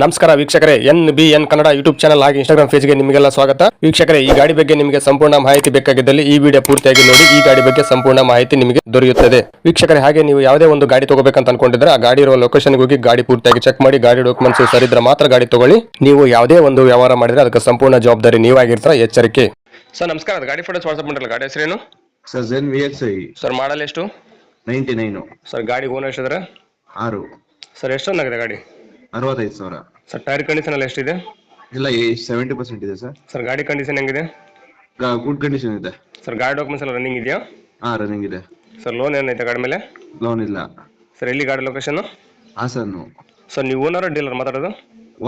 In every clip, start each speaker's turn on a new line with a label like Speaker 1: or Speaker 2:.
Speaker 1: ನಮಸ್ಕಾರ ವೀಕ್ಷಕರೇ N B N Kannada YouTube channel ಹಾಗೆ ಇನ್ಸ್ಟಾಗ್ರಾಮ್ ಪೇಜ್ಗೆ ನಿಮಗೆಲ್ಲ ಸ್ವಾಗತ. ವೀಕ್ಷಕರೇ ಈ ಗಾಡಿ ಬಗ್ಗೆ ನಿಮಗೆ ಸಂಪೂರ್ಣ ಮಾಹಿತಿ ಬೇಕಾಗಿದ್ದಲ್ಲಿ ಈ ವಿಡಿಯೋ ಪೂರ್ತಿಯಾಗಿ ನೋಡಿ ಈ ಗಾಡಿ ಬಗ್ಗೆ ಸಂಪೂರ್ಣ ಮಾಹಿತಿ ನಿಮಗೆ ದೊರೆಯುತ್ತದೆ. ವೀಕ್ಷಕರೇ ಹಾಗೆ ನೀವು ಯಾವುದೇ ಒಂದು ಗಾಡಿ ತಗೋಬೇಕಂತ ಅನ್ಕೊಂಡಿದ್ರೆ ಆ ಗಾಡಿ ಇರುವ ಲೊಕೇಶನ್ಗೆ ಹೋಗಿ ಗಾಡಿ ಪೂರ್ತಿಯಾಗಿ ಚೆಕ್ ಮಾಡಿ ಗಾಡಿ ಡಾಕ್ಯುಮೆಂಟ್ಸ್ ಸರಿದ್ರೆ ಮಾತ್ರ ಗಾಡಿ ತಗೊಳ್ಳಿ. ನೀವು ಯಾವುದೇ ಒಂದು ವ್ಯವಹಾರ ಮಾಡಿದ್ರೆ ಅದಕ್ಕೆ ಸಂಪೂರ್ಣ ಜವಾಬ್ದಾರಿ ನೀವಾಗಿರ್ತೀರ ಎಚ್ಚರಿಕೆ. ಸರ್ ನಮಸ್ಕಾರ ಗಾಡಿ ಫೋಟೋಸ್ ವಾಟ್ಸ್ಆಪ್ ಮಾಡಿರಲ್ಲ ಗಾಡಿ ಹೆಸರೇನು?
Speaker 2: Sir Zen V X I
Speaker 1: sir model ಎಷ್ಟು?
Speaker 2: Ninety nine.
Speaker 1: ಸರ್ ಗಾಡಿ ಓನರ್ ಎಷ್ಟಿದ್ರೆ
Speaker 2: ಆರು.
Speaker 1: ಸರ್ ಎಷ್ಟು ಆಗಿದೆ ಗಾಡಿ?
Speaker 2: ಅರವತ್ತೈದು ಸಾವಿರ.
Speaker 1: ಸರ್ ಟೈರ್ ಕಂಡೀಷನ್ ಎಲ್ಲ ಎಷ್ಟಿದೆ?
Speaker 2: ಇಲ್ಲ ಸೆವೆಂಟಿ ಪರ್ಸೆಂಟ್ ಇದೆ ಸರ್
Speaker 1: ಸರ್ ಗಾಡಿ ಕಂಡೀಷನ್ ಹೆಂಗಿದೆ?
Speaker 2: ಗುಡ್ ಕಂಡೀಷನ್ ಇದೆ.
Speaker 1: ಸರ್ ಗಾಡಿ ಡಾಕ್ಯುಮೆಂಟ್ಸ್ ಎಲ್ಲ ರನ್ನಿಂಗ್ ಇದೆಯಾ?
Speaker 2: ಹಾಂ ರನ್ನಿಂಗ್ ಇದೆ.
Speaker 1: ಸರ್ ಲೋನ್ ಏನೈತೆ ಗಾಡಿ ಮೇಲೆ?
Speaker 2: ಲೋನ್ ಇಲ್ಲ.
Speaker 1: ಸರ್ ಎಲ್ಲಿ ಗಾಡಿ ಲೊಕೇಶನ್
Speaker 2: ಹಾಸನ್ನು
Speaker 1: ಸರ್ ನೀವು. ಓನರ್ ಡೀಲರ್ ಮಾತಾಡೋದು?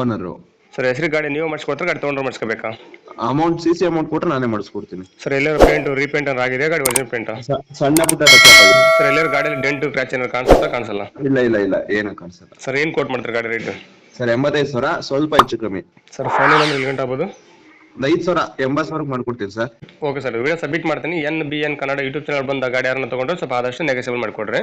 Speaker 2: ಓನರು
Speaker 1: ಸರ್ ಹೆಸರು ಗಾಡಿ ನೀವು ಮಾಡಿಸ್ಕೊಡ್ತಾರೆ ಗಾಡಿ ತೊಗೊಂಡ್ರೆ ಮಾಡಿಸ್ಕೋಬೇಕಾ?
Speaker 2: ಅಮೌಂಟ್ ಸಿ ಸಿ ಅಮೌಂಟ್ ಕೊಟ್ಟರೆ ನಾನೇ ಮಾಡಿಸ್ಕೊಡ್ತೀನಿ.
Speaker 1: ಸರ್ ಎಲ್ಲರೂ ಪೇಂಟ್ ರೀಪೇಂಟ್ ಏನಾರು ಆಗಿದೆ ಗಾಡಿ ಒರಿಜಿನಲ್ ಪೇಂಟ್
Speaker 2: ಸ- ಸಣ್ಣ ಪುಟ್ಟ touch up ಆಗಿದೆ.
Speaker 1: ಸರ್ ಎಲ್ಲರೂ ಗಾಡಿಯಲ್ಲಿ ಡೆಂಟ್ ಕ್ರ್ಯಾಚ್ ಏನಾರು ಕಾಣಿಸುತ್ತಾ? ಕಾಣಿಸಲ್ಲ?
Speaker 2: ಇಲ್ಲ ಇಲ್ಲ ಇಲ್ಲ ಏನೂ ಕಾಣಿಸಲ್ಲ.
Speaker 1: ಸರ್ ಏನು ಕೋಟ್ ಮಾಡ್ತಾರೆ ಗಾಡಿ ರೇಟ್
Speaker 2: ಸರ್ ಎಂಬತ್ತೈದು ಸಾವಿರ ಸ್ವಲ್ಪ ಹೆಚ್ಚು ಕಮ್ಮಿ.
Speaker 1: ಸರ್ ಫೈನಲ್ ಅಂದ್ರೆ ಎಲ್ಲಿ ಗಂಟೆ ಆಗ್ಬೋದು?
Speaker 2: ಒಂದು ಐದು ಸಾವಿರ ಎಂಬತ್ತು ಸಾವಿರಕ್ಕೆ ಮಾಡ್ಕೊಡ್ತೀನಿ sir
Speaker 1: okay sir video submit ಮಾಡ್ತೀನಿ. N B N Kannada YouTube channel ಬಂದ ಗಾಡಿ ಯಾರನ್ನ ತೊಗೊಂಡ್ರೆ ಸ್ವಲ್ಪ ಆದಷ್ಟು ನೆಗೆಸಿಬಲ್ ಮಾಡಿಕೊಡ್ರಿ.